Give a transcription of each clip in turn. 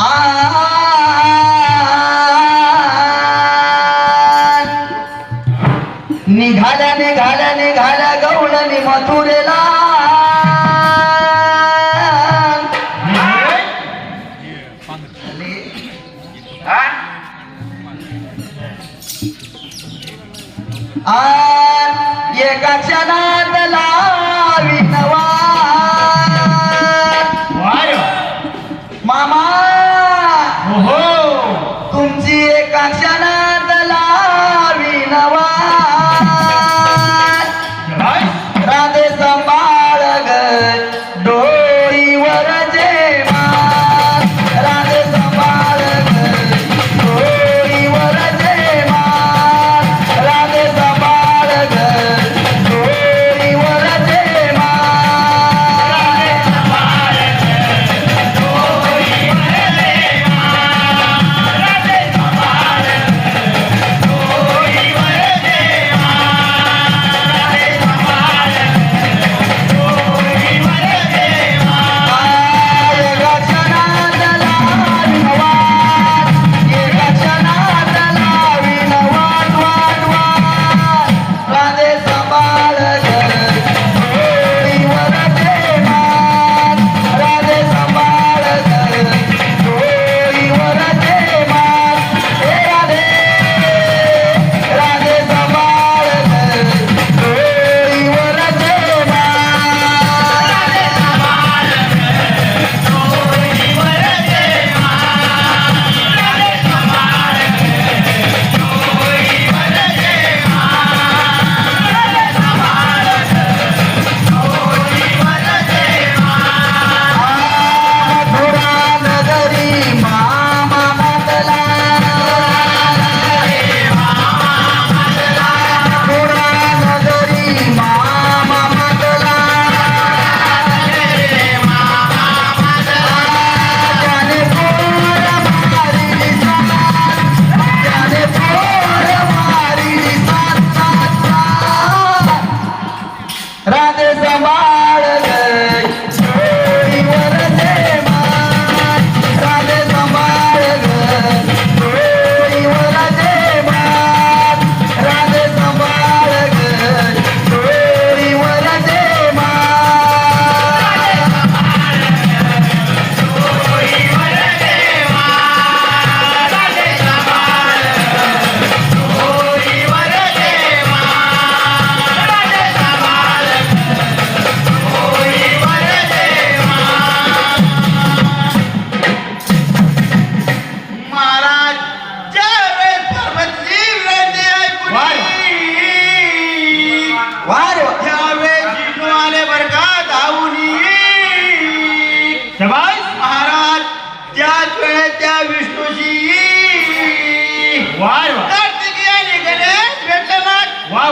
Ah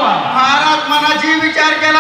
Maharaj मनाची विचार केला.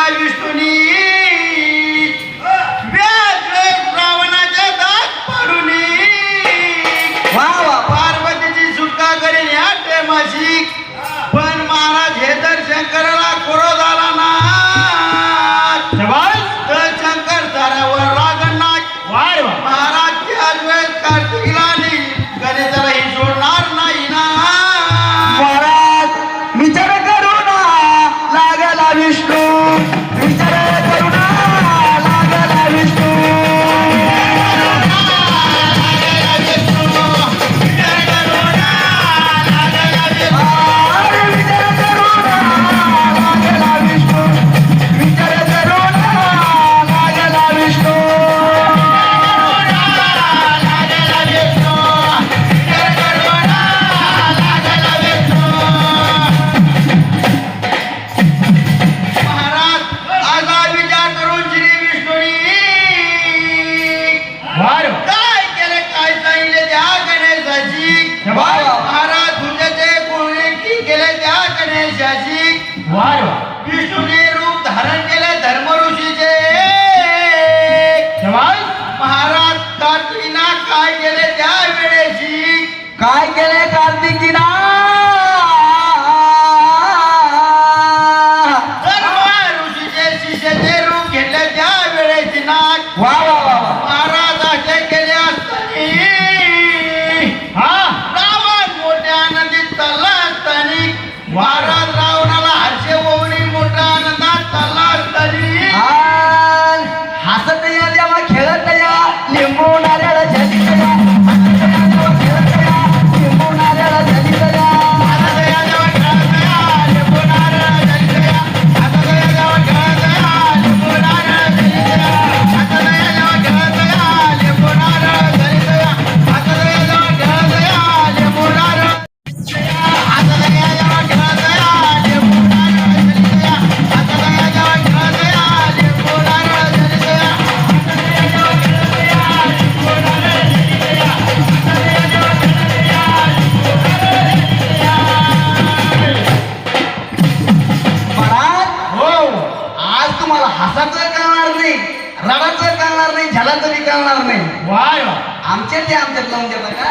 लावून म्हणजे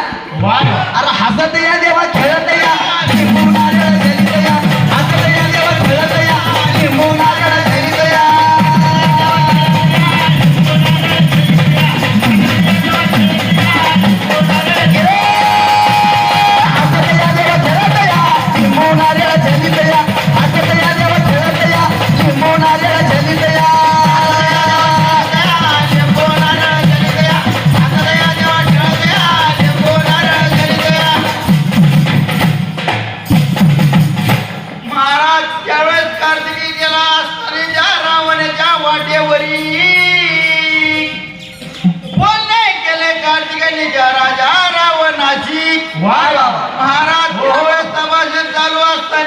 अरे हसत या देवा खेळत या. बोलणे केले कार्तिकाने राजा रावणाची. महाराज सभाषण चालू असताना.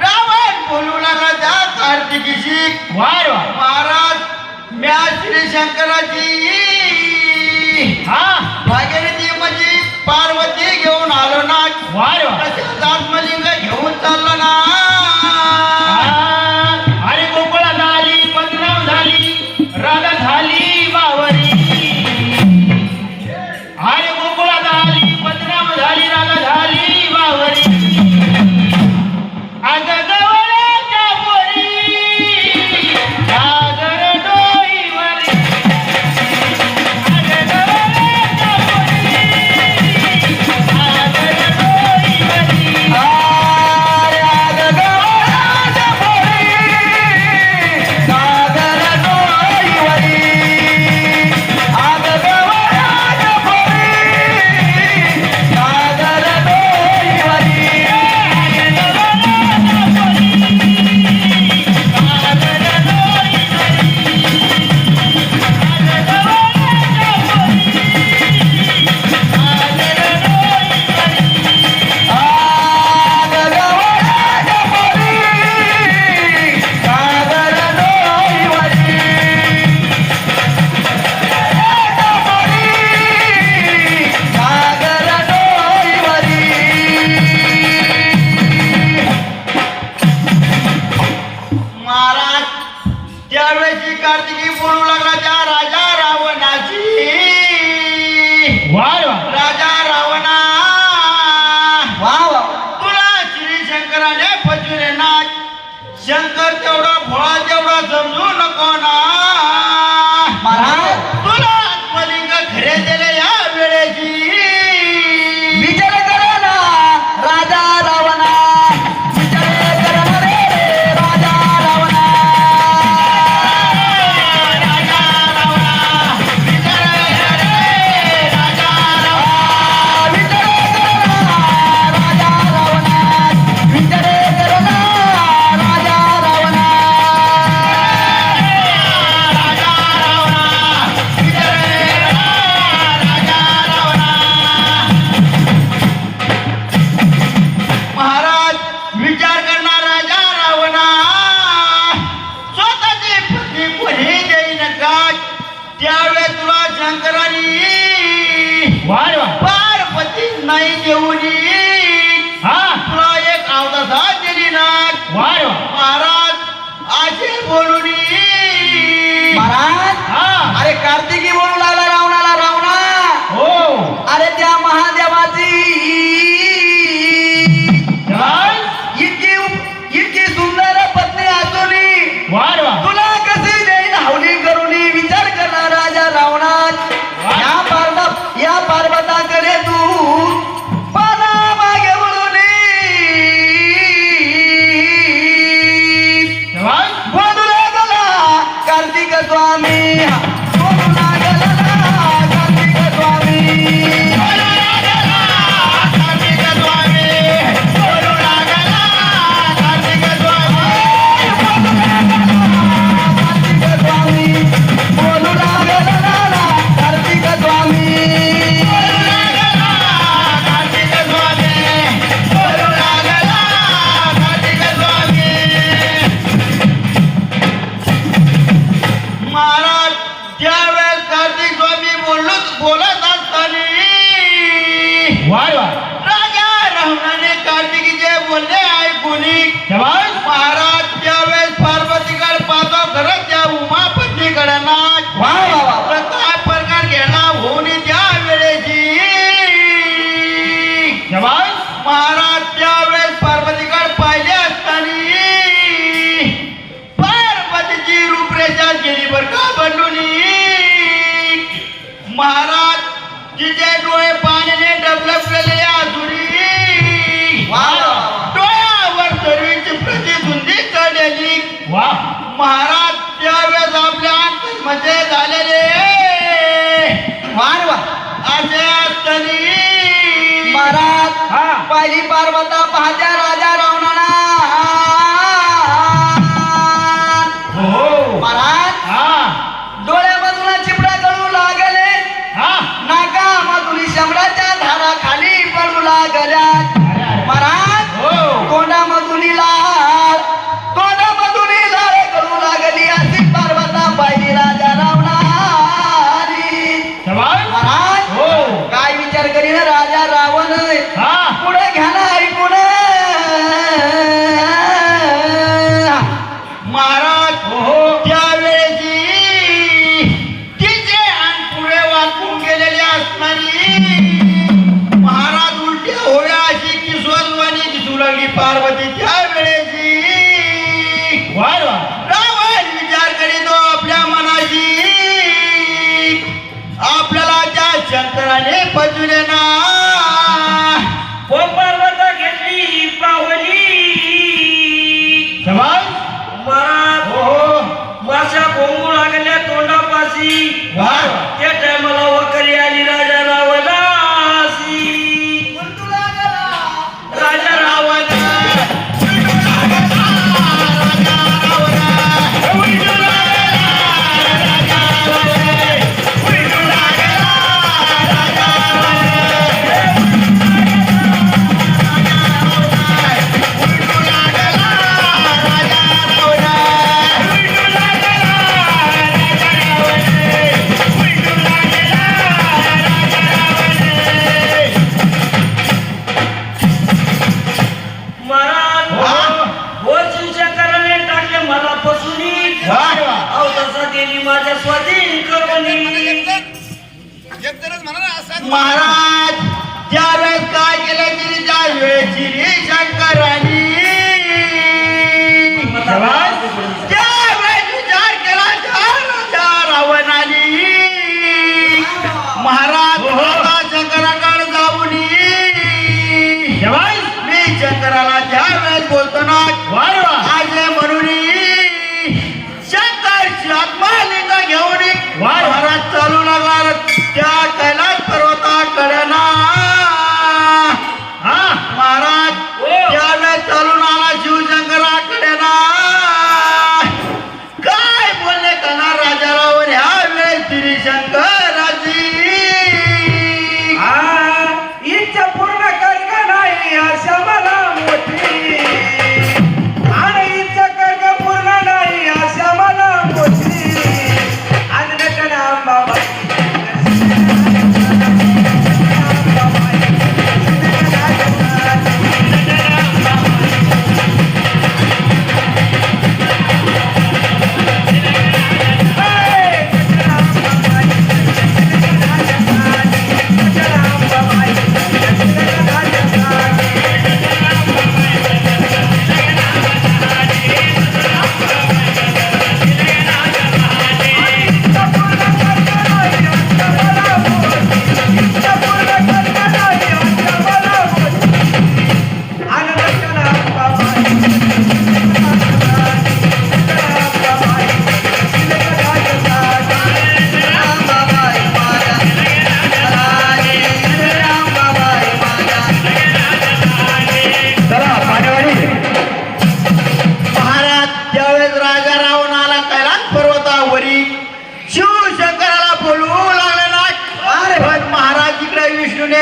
रावण बोलू लागला त्या कार्तिकीशी. महाराज म्या श्री शंकराची. हा. भागीरथी म्हणजे पार्वती घेऊन आलो ना. आत्मलिंग घेऊन चाललो ना. येऊजी एक अवदासा दिली ना. वाय. महाराज असे बोलून महाराज? हा. अरे कार्तिकी महाराज त्यावेळेस कार्तिक स्वामी बोलत बोलत असताना वाय वाय. राजा रावणाने कार्तिकीचे बोलले ऐकून महाराज त्यावेळेस पार्वतीकडे पाहतो खरंच त्या उमापतीकडे ना वाय. प्रताप महाराज त्यावेळेस आपल्या मध्ये झालेले महाराज पाहिली पार्वता Vợ 接着 महाराज ज्या वेळेस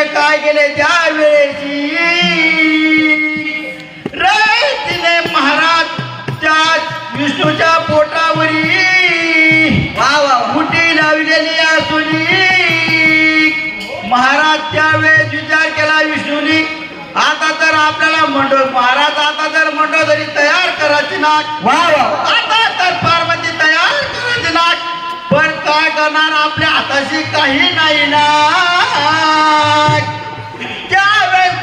काय केले त्यावेळेची तिने महाराज त्या विष्णूच्या पोटावरी वा वा मुठी लावलेली असून महाराज त्यावेळेस विचार केला विष्णूनी आता तर आपल्याला म्हणतो महाराज आता तर म्हणतो तरी तयार करायची ना वा वा आता तर पार्वती म्हणजे काय करणार? आपल्या हाताशी काही नाही ना. त्यावेळेस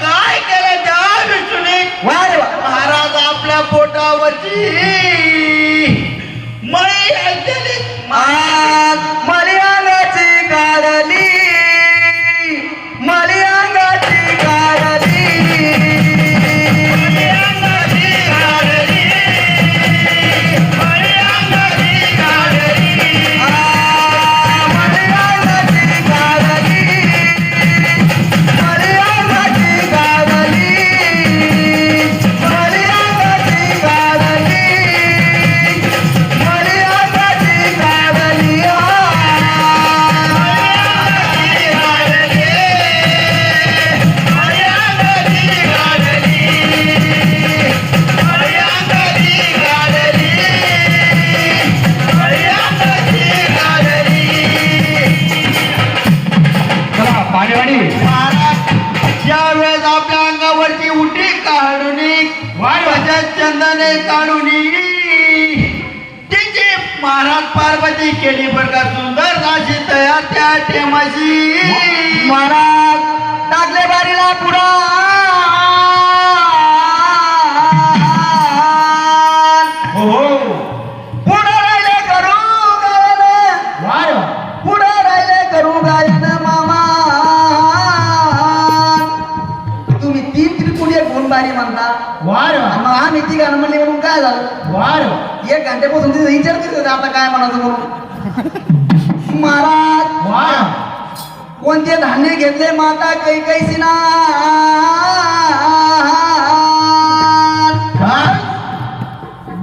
वार एक घंट्यापासून तिथे विचार करत होते आता काय म्हणायचं म्हणून महाराज कोणते धान्य घेतले माता कै कैसिना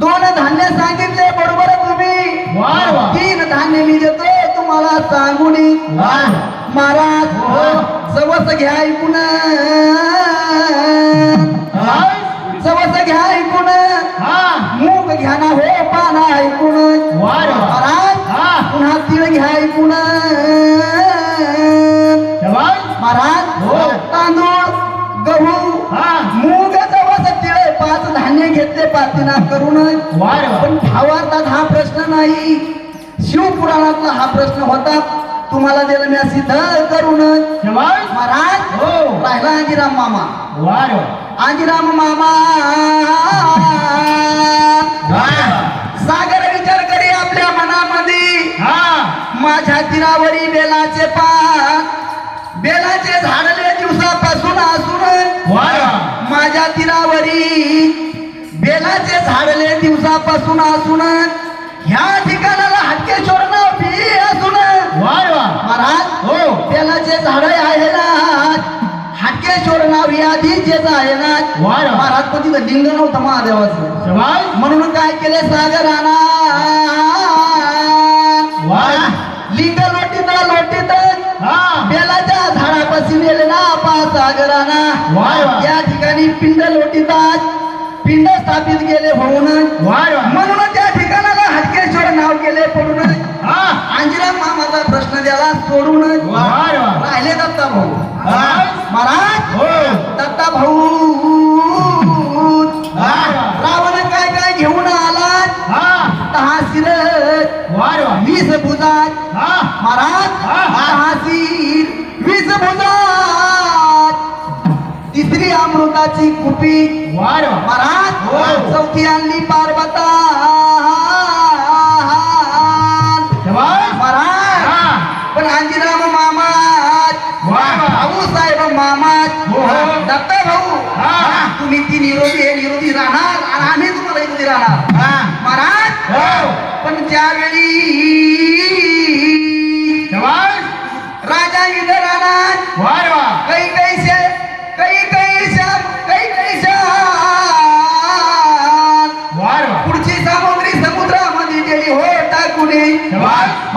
दोन धान्य सांगितले बरोबर तुम्ही. तीन धान्य मी देतो तुम्हाला सांगून महाराज सवस घ्या ऐकून सवस घ्या ऐकून हा. मूग घ्या ना हो. पातीना करून वार पण भावार्थात हा प्रश्न नाही. शिवपुराणातला हा प्रश्न होता. तुम्हाला दिलं मी सिद्ध करून महाराज हो. राहिला आजीराम मामा. आजीराम मामा. सागर विचार करी आपल्या मनामध्ये. हा. माझ्या तीरावरी बेलाचे पान बेलाचे झाडले दिवसापासून असून माझ्या तीरावरी बेलाचे झाडले दिवसापासून असून ह्या ठिकाणाला हटकेश्वर नाव बी असून. वार महाराज हो. बेलाचे झाड आहे ना. हटकेश्वर नाव ही आधीचेच आहे ना. वार महाराज पण तिथं लिंग नव्हतं महादेवाचं. म्हणून काय केले सागराना? लिंग लोटीत लोटीत हा. बेलाच्या झाडापाशी नेले ना पा सागराना. वाय वा. या ठिकाणी पिंड लोटीतात पिंड स्थापित केले होऊन. म्हणून त्या ठिकाणाला हटकेश्वर नाव केले पडून. आंजीराम मामाचा प्रश्न द्याला सोडून. राहिले दत्ता भाऊ महाराज हो. दत्ता भाऊ रावण काय काय घेऊन आला? हा. दहा वीस भुजात. हा. महाराज. दहा वीस भुजात. अमृताची कुपी. वार महाराज हो. चौथी आणली पार्वता. महाराज हा. पण आंजीराम मामा. भाऊ साहेब मामा हो, हो. दत्ता भाऊ हा. तुम्ही ती निरोधी आहे निरोधी राहणार आणि आम्ही तुम्हाला निरोधी राहणार. महाराज हो. पण त्यावेळी शबाश राजा इंद्रानाथ वार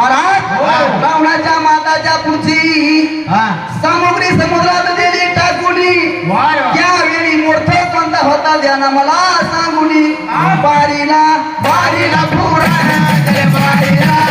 महाराज हो. रावणाच्या माताच्या पुढची सामुग्री समुद्रात दिली टाकुनी. त्यावेळी मोठा कोणता होता द्याना मला सांगुनी. बारीला बारीला पुरा बारीला.